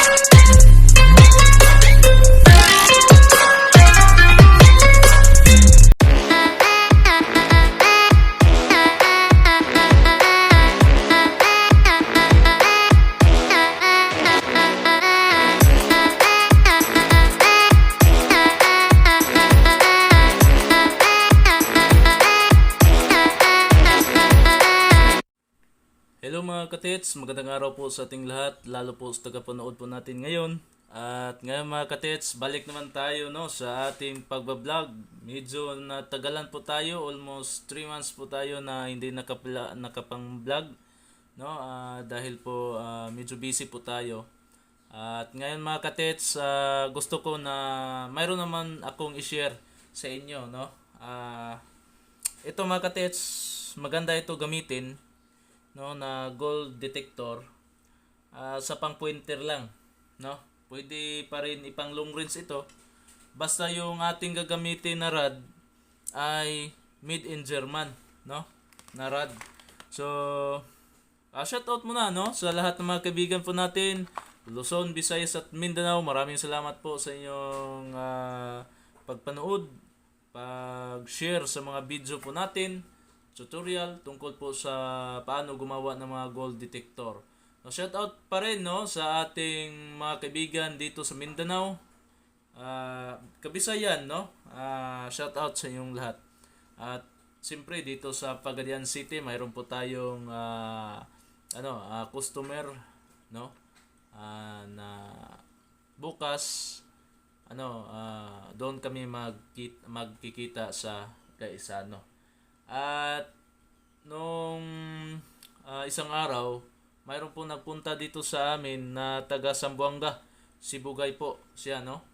Yeah. Katits, magandang araw po sa ating lahat, lalo po sa tagapanood po natin ngayon. At ngayon mga katits, balik naman tayo no sa ating pagbablog. Medyo natagalan po tayo, almost 3 months po tayo na hindi nakapla, nakapang-vlog. No? Ah, dahil po ah, medyo busy po tayo. At ngayon mga katits, ah, gusto ko na mayroon naman akong i-share sa inyo. No? Ah, ito mga katits, maganda ito gamitin no na gold detector ah, sa pang pointer lang no? Pwede pa rin ipang long range ito. Basta yung ating gagamitin na rod ay made in German no? Na rod. So ah, shout out muna no? Sa lahat ng mga kaibigan po natin Luzon, Visayas at Mindanao maraming salamat po sa inyong ah, pagpanood pag-share sa mga video po natin tutorial tungkol po sa paano gumawa ng mga gold detector. So, shout out pa rin no sa ating mga kaibigan dito sa Mindanao. Ah, Kabisayan no. Ah, shout out sa inyong lahat. At siyempre dito sa Pagadian City mayroon po tayong ah, ano, ah, customer no Ah, na bukas ano ah, doon kami magkit magkikita sa Gaisano. At nung ah, isang araw, mayroon po nagpunta dito sa amin na taga Sambuanga, Sibugay po siya, no?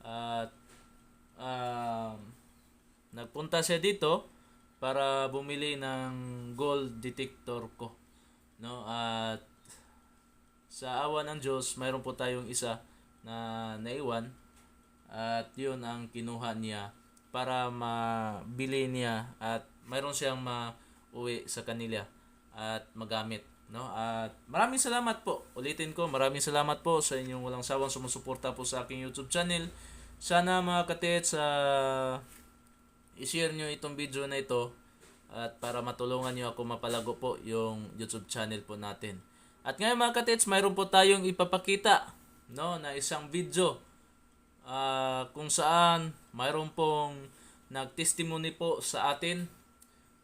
At um, nagpunta siya dito para bumili ng gold detector ko, no? At sa awa ng Diyos, mayroon po tayong isa na naiwan at yun ang kinuha niya para mabili niya at mayroon siyang mauwi sa kanila at magamit no? At maraming salamat po. Ulitin ko maraming salamat po sa inyong walang sawang sumusuporta po sa aking YouTube channel. Sana mga katet sa i-share nyo itong video na ito at para matulungan nyo ako mapalago po yung YouTube channel po natin. At ngayon mga katits mayroon po tayong ipapakita no na isang video Ah, kung saan mayroon pong nagtestimony po sa atin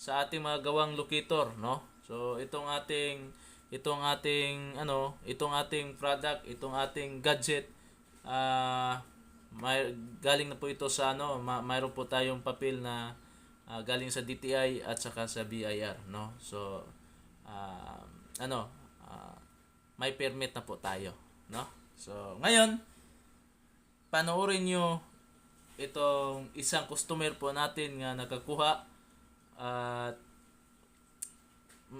sa ating mga gawang locator no? So itong ating itong ating ano itong ating product itong ating gadget ah may galing na po ito sa ano ma, mayroon po tayong papel na ah, galing sa DTI at saka sa BIR no? So ah, ano ah, may permit na po tayo no? So ngayon panoorin nyo itong isang customer po natin nga nakakuha at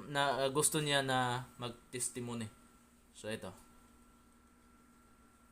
na gusto niya na mag-testimony. So ito.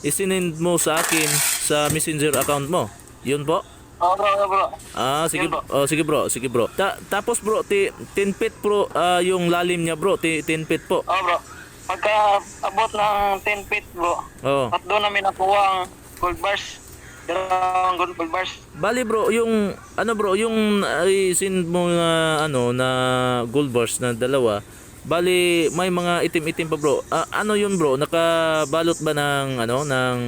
isinend mo sa akin sa messenger account mo. Yun po. Oo bro, bro. Ah, sige, Yun po. oh, sige bro, sige bro. Ta- tapos bro, ti- 10 feet bro, ah, yung lalim niya bro, ti- 10 feet po. Oo bro. Pagka abot ng 10 feet bro, Oh. at doon namin nakuha ang gold bars. Dalawang gold gold bars. Bali bro, yung ano bro, yung ay send mo na ano na gold bars na dalawa. Bali may mga itim-itim pa bro. Ah, ano yun bro? Nakabalot ba ng ano ng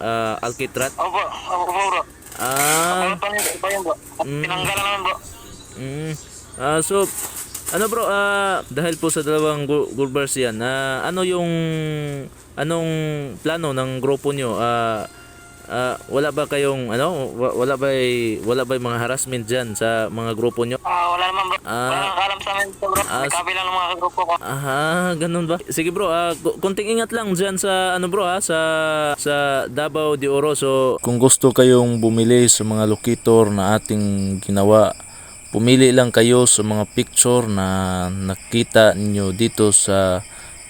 ah, alkitrat? Bro, oo bro. Ah, pa yun, bro. Mm. tinanggalan naman bro. mm, ah so ano bro, ah, dahil po sa dalawang gu- gold bars yan, ah, ano yung anong plano ng grupo nyo? Ah, ah, wala ba kayong ano, wa- wala ba wala ba mga harassment diyan sa mga grupo nyo? Ah, wala naman bro. Ah. wala nang alam sa amin bro. Ah, May kabilang ng mga grupo ko. Aha, ganun ba? Sige bro, ku- konting ingat lang diyan sa ano bro ha, sa sa Davao de Oro. So, kung gusto kayong bumili sa mga locator na ating ginawa, pumili lang kayo sa mga picture na nakita niyo dito sa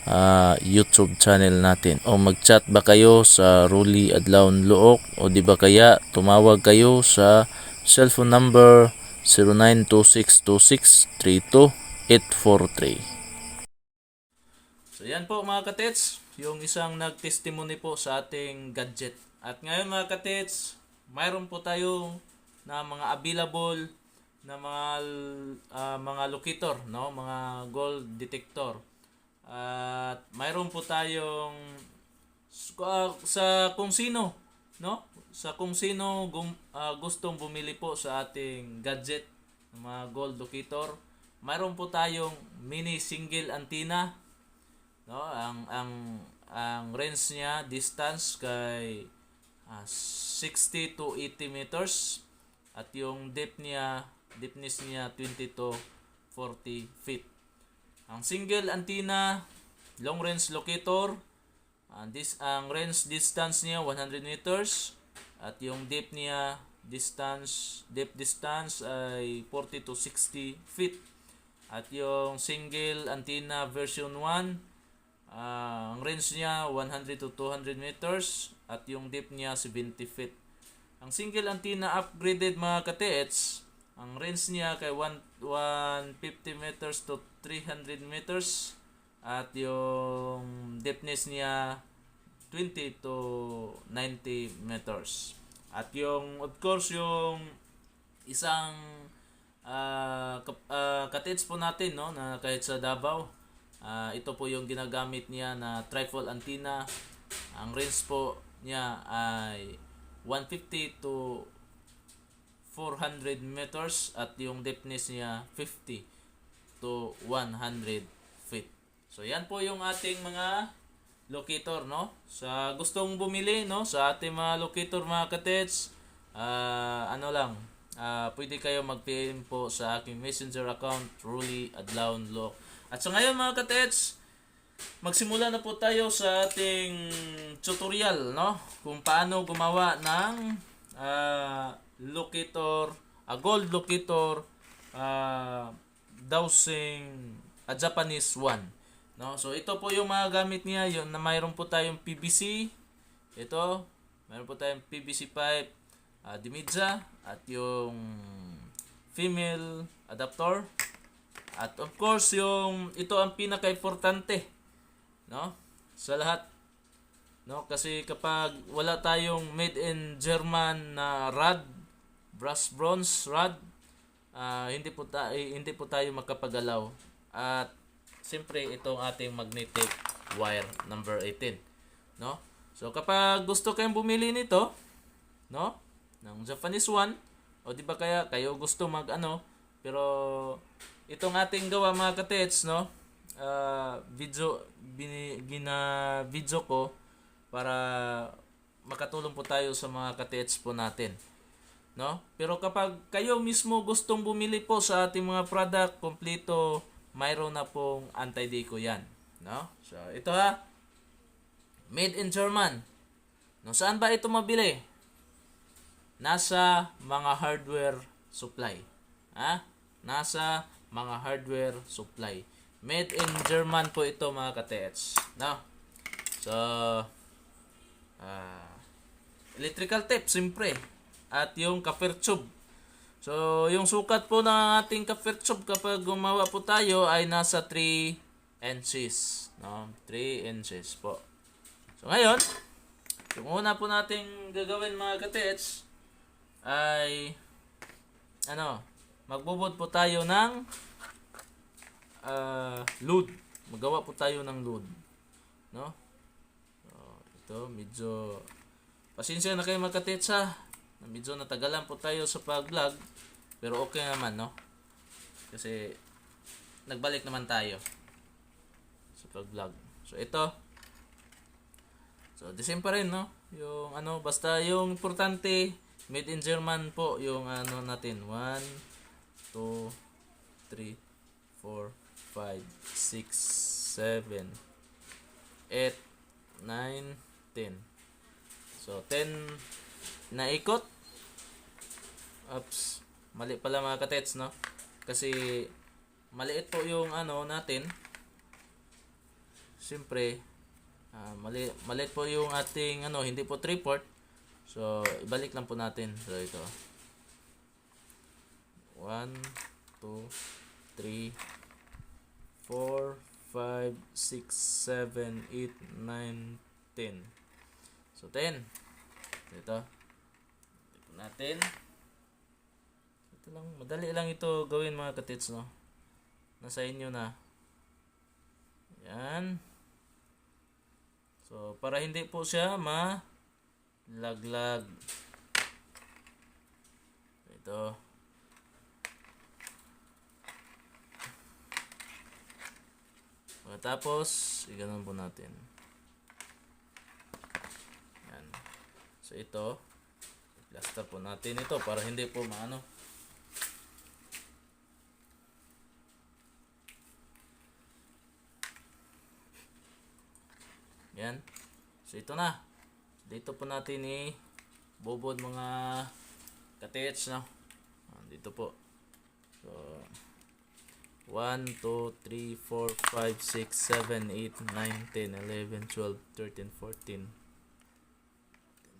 ah, YouTube channel natin. O mag-chat ba kayo sa Ruli Adlaon Luok o di ba kaya tumawag kayo sa cellphone number 0926263243. So yan po mga katets, yung isang nag-testimony po sa ating gadget. At ngayon mga katets, mayroon po tayo na mga available na mga ah, mga locator, no, mga gold detector. At mayroon po tayong ah, sa kung sino, no? Sa kung sino gum, ah, gustong bumili po sa ating gadget, mga gold locator, mayroon po tayong mini single antenna no? Ang ang ang range niya distance kay ah, 60 to 80 meters. At yung depth niya deepness niya 20 to 40 feet ang single antenna long range locator. Ang dis ang range distance niya 100 meters. At yung depth niya distance depth distance ay 40 to 60 feet. At yung single antenna version 1 Ah, ang range niya 100 to 200 meters. At yung depth niya 70 feet. Ang single antenna upgraded mga ka-TH, ang range niya kay 1 150 meters to 300 meters at yung depthness niya 20 to 90 meters. At yung of course yung isang kap- ah, ka-TH po natin no na kahit sa Davao Ah, ito po yung ginagamit niya na tripod antenna. Ang range po niya ay 150 to 400 meters at yung depthness niya 50 to 100 feet. So yan po yung ating mga locator no. Sa gustong bumili no sa ating mga locator mga katets, ah, ano lang, ah, pwede kayo mag-PM po sa aking messenger account Truly Adlaon Law. At sa ngayon mga katets, magsimula na po tayo sa ating tutorial, no? Kung paano gumawa ng ah, locator, a gold locator, ah, dowsing, a Japanese one. No? So ito po yung mga gamit niya, yun na mayroon po tayong PVC. Ito, mayroon po tayong PVC pipe, uh, dimidza, at yung female adapter. At of course, yung ito ang pinaka-importante, no? Sa lahat. No, kasi kapag wala tayong made in German na rod, brass bronze rod, ah, hindi po tayo hindi po tayo makapagalaw. At siyempre itong ating magnetic wire number 18, no? So kapag gusto kayong bumili nito, no? Ng Japanese one, o di ba kaya kayo gusto mag ano, pero itong ating gawa mga katets, no? Ah, video bini, gina video ko para makatulong po tayo sa mga katets po natin. No? Pero kapag kayo mismo gustong bumili po sa ating mga product, kompleto, mayroon na pong anti-deco yan. No? So, ito ha. Made in German. No, saan ba ito mabili? Nasa mga hardware supply. Ha? Nasa mga hardware supply. Made in German po ito mga katets. No? So, ah, electrical tape, siyempre. At yung copper tube. So, yung sukat po ng ating copper tube kapag gumawa po tayo ay nasa 3 inches. No? 3 inches po. So, ngayon, yung una po nating gagawin mga katets ay ano, magbubod po tayo ng ah, load. Magawa po tayo ng load. No? So, ito, medyo pasensya na kayo mga katets ha. Medyo natagalan po tayo sa pag-vlog. Pero okay naman, no? Kasi nagbalik naman tayo sa pag-vlog. So, ito. So, the same pa rin, no? Yung ano, basta yung importante, made in German po yung ano natin. 1, 2, 3, 4, 5, 6, 7, 8, 9, 10. So, 10 na ikot. Oops. Mali pala mga katets, no? Kasi, maliit po yung ano natin. Siyempre, ah, mali, maliit po yung ating ano, hindi po 3 port. So, ibalik lang po natin. So, ito. 1, 2, 3, 4, 5, 6, 7, 8, 9, 10. So, 10. Ito. Natin. Ito lang. Madali lang ito gawin mga katits, no? Nasa inyo na. Yan. So, para hindi po siya ma laglag. Ito. Tapos, iganon po natin. Yan. So, ito. Plaster po natin ito para hindi po maano. Yan. So, ito na. Dito po natin i bubod mga katets, no? Ah, Dito po. So, 1, 2, 3, 4, 5, 6, 7, 8, 9, 10, 11, 12, 13, 14,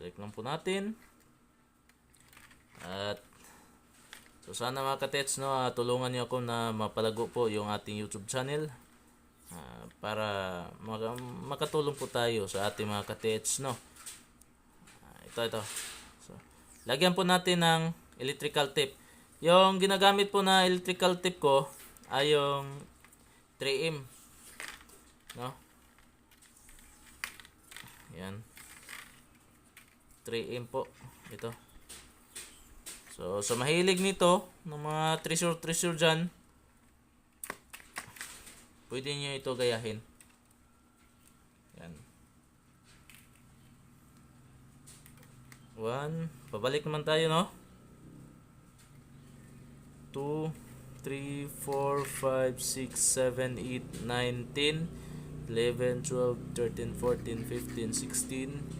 balik lang po natin. At, so sana mga katets, no, ah, tulungan niyo ako na mapalago po yung ating YouTube channel. Ah, para maka- makatulong po tayo sa ating mga katets, no. Ah, ito, ito. So, lagyan po natin ng electrical tape. Yung ginagamit po na electrical tape ko ay yung 3M. No? Yan. 3M po. Ito. So, sa mahilig nito, ng mga treasure-treasure dyan, pwede nyo ito gayahin. Yan. One. Pabalik naman tayo, no? 2, 3, 4, 5, 6, 7, 8, 9, 10, 11, 12, 13, 14, 15, 16,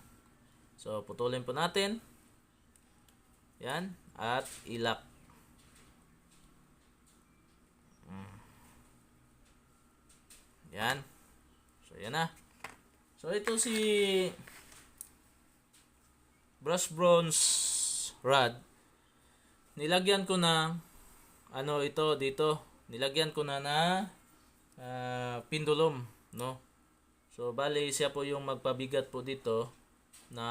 So, putulin po natin. Yan. At ilak. Mm. Yan. So, yan na. So, ito si brush bronze rod. Nilagyan ko na ano ito dito. Nilagyan ko na na ah, pendulum, no? So, bali siya po yung magpabigat po dito na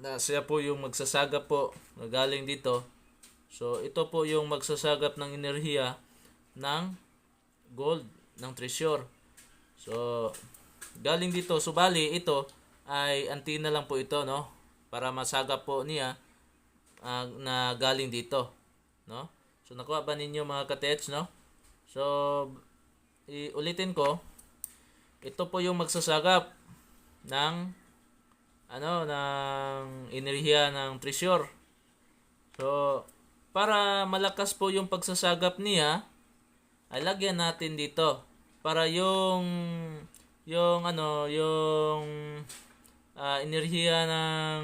na siya po yung magsasagap po na galing dito. So, ito po yung magsasagap ng enerhiya ng gold, ng treasure. So, galing dito. So, bali, ito ay antina lang po ito, no? Para masagap po niya ah, na galing dito, no? So, nakuha ba ninyo mga katets, no? So, iulitin ko. Ito po yung magsasagap ng ano, ng enerhiya ng treasure. So, para malakas po yung pagsasagap niya, ay natin dito para yung yung ano, yung uh, enerhiya ng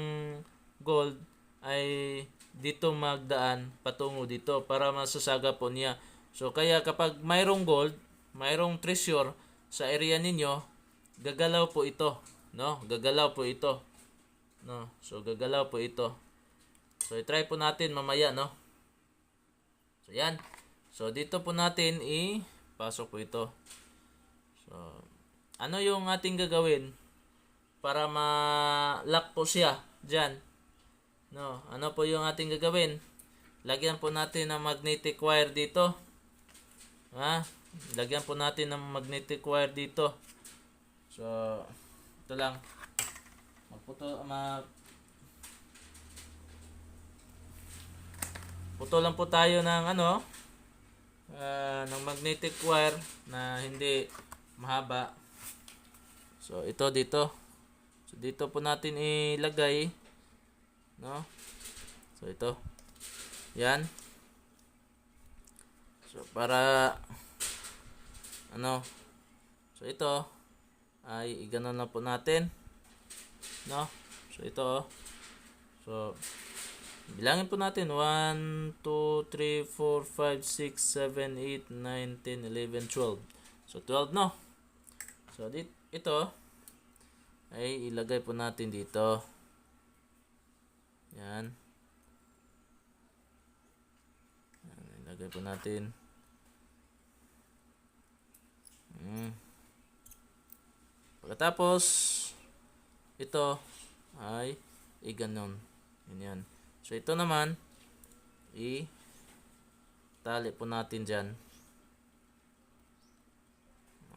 gold ay dito magdaan patungo dito para masasaga po niya. So kaya kapag mayroong gold, mayroong treasure sa area ninyo, gagalaw po ito, no? Gagalaw po ito. No. So gagalaw po ito. So i-try po natin mamaya, no? So yan. So dito po natin i-pasok po ito. So ano yung ating gagawin para ma-lock po siya diyan? No, ano po yung ating gagawin? Lagyan po natin ng magnetic wire dito. Ha? Lagyan po natin ng magnetic wire dito. So, ito lang. Magputo, ma Puto lang po tayo ng ano, ah, ng magnetic wire na hindi mahaba. So, ito dito. So, dito po natin ilagay. No? So, ito. Yan. So, para ano so ito ay igano na po natin. No? So ito oh. so bilangin po natin. 1 2 3 4 5 6 7 8 9 10 11 12 so 12 no? So dit ito ay ilagay po natin dito. Yan. Yan, ilagay po natin. Mm. Pagkatapos, ito ay i-ganon. Yun yan. So, ito naman, i tali po natin dyan.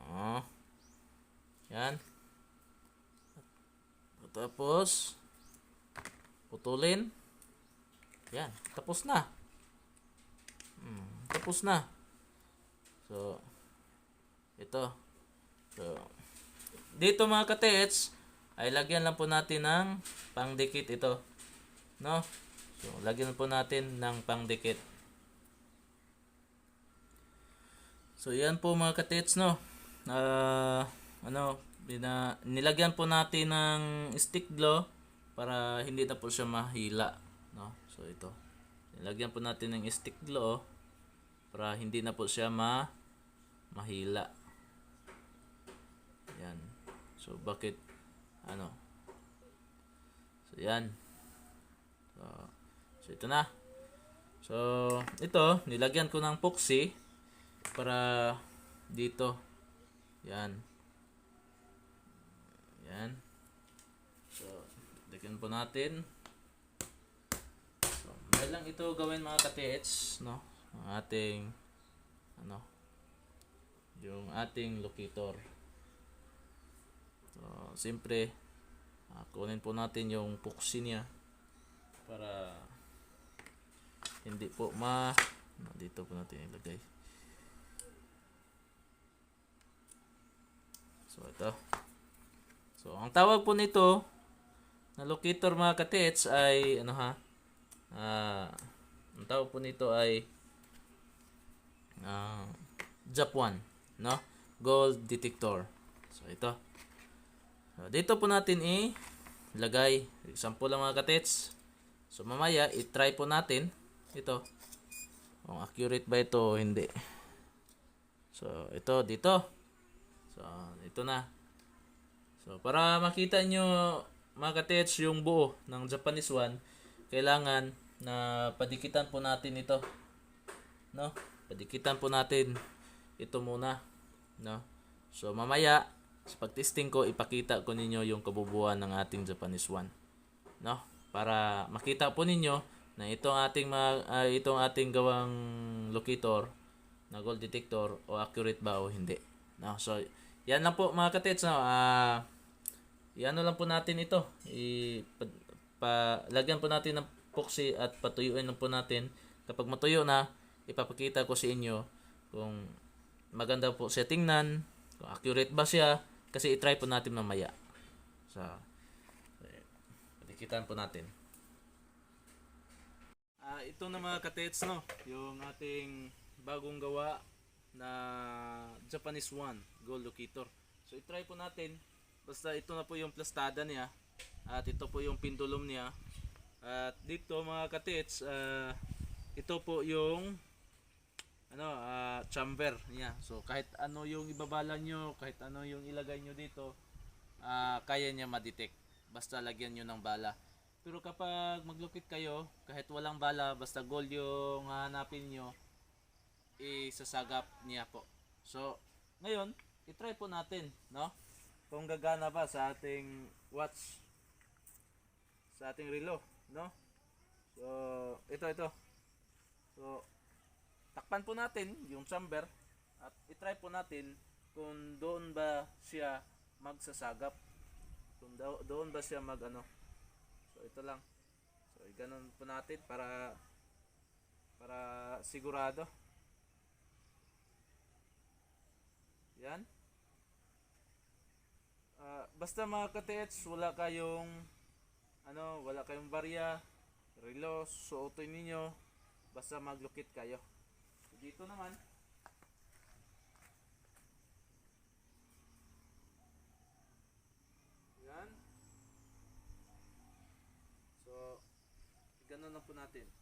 Oh. Yan. Tapos, putulin. Yan. Tapos na. Hmm, tapos na. So, ito. So, dito mga katets, ay lagyan lang po natin ng pangdikit ito. No? So, lagyan po natin ng pangdikit. So, yan po mga katets, no? Ah, ano, bina, nilagyan po natin ng stick glue para hindi na po siya mahila. No? So, ito. Nilagyan po natin ng stick glue oh, para hindi na po siya ma mahila. Yan. So, bakit, ano? So, yan. So, so ito na. So, ito, nilagyan ko ng epoxy para dito. Yan. Yan. So, lagyan po natin. So, may lang ito gawin mga ka-TH, no? Ang ating, ano, yung ating locator. So, siyempre, ah, kunin po natin yung puksi niya para hindi po ma no, dito po natin ilagay. So, ito. So, ang tawag po nito na locator mga katets ay ano ha? Ah, ang tawag po nito ay ah, Jap1, no? Gold detector. So, ito. So, dito po natin i-lagay. Example lang mga katets. So, mamaya, i-try po natin. Ito. Kung accurate ba ito o hindi. So, ito dito. So, ito na. So, para makita nyo mga katets yung buo ng Japanese one, kailangan na padikitan po natin ito. No? Padikitan po natin ito muna. No? So, mamaya, sa pagtesting ko, ipakita ko ninyo yung kabubuan ng ating Japanese one. No? Para makita po ninyo na itong ating ma- ah, itong ating gawang locator na gold detector o accurate ba o hindi. No? So, yan lang po mga katets. No? Ah, iano lang po natin ito. I, pa, pa- lagyan po natin ng epoxy at patuyuin lang po natin. Kapag matuyo na, ipapakita ko sa inyo kung maganda po siya tingnan, kung accurate ba siya, kasi itry po natin mamaya. So, eh, patikitan po natin. Ah, ito na mga katets, no? Yung ating bagong gawa na Japanese One Gold Locator. So, itry po natin. Basta ito na po yung plastada niya. At ito po yung pendulum niya. At dito mga katits, ah, ito po yung ano, ah, chamber niya. So kahit ano yung ibabala nyo, kahit ano yung ilagay nyo dito, ah, kaya niya ma-detect. Basta lagyan nyo ng bala. Pero kapag maglukit kayo, kahit walang bala, basta gold yung hanapin nyo, isasagap niya po. So, ngayon, itry po natin, no? Kung gagana ba sa ating watch, sa ating relo, no? So, ito, ito. So, takpan po natin yung chamber at itry po natin kung doon ba siya magsasagap. Kung do- doon ba siya mag ano. So, ito lang. So, ganun po natin para para sigurado. Yan. Ah, basta mga ka-TH, wala kayong ano, wala kayong barya, relo, suotin ninyo, basta maglukit kayo. Dito naman, yan. So, ganun lang po natin.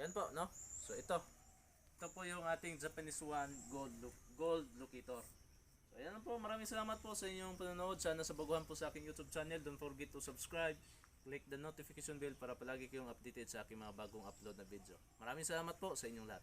Yan po, no? So ito. Ito po yung ating Japanese One Gold look, Gold Locator. So ayan po, maraming salamat po sa inyong panonood. Sana sa baguhan po sa aking YouTube channel. Don't forget to subscribe. Click the notification bell para palagi kayong updated sa aking mga bagong upload na video. Maraming salamat po sa inyong lahat.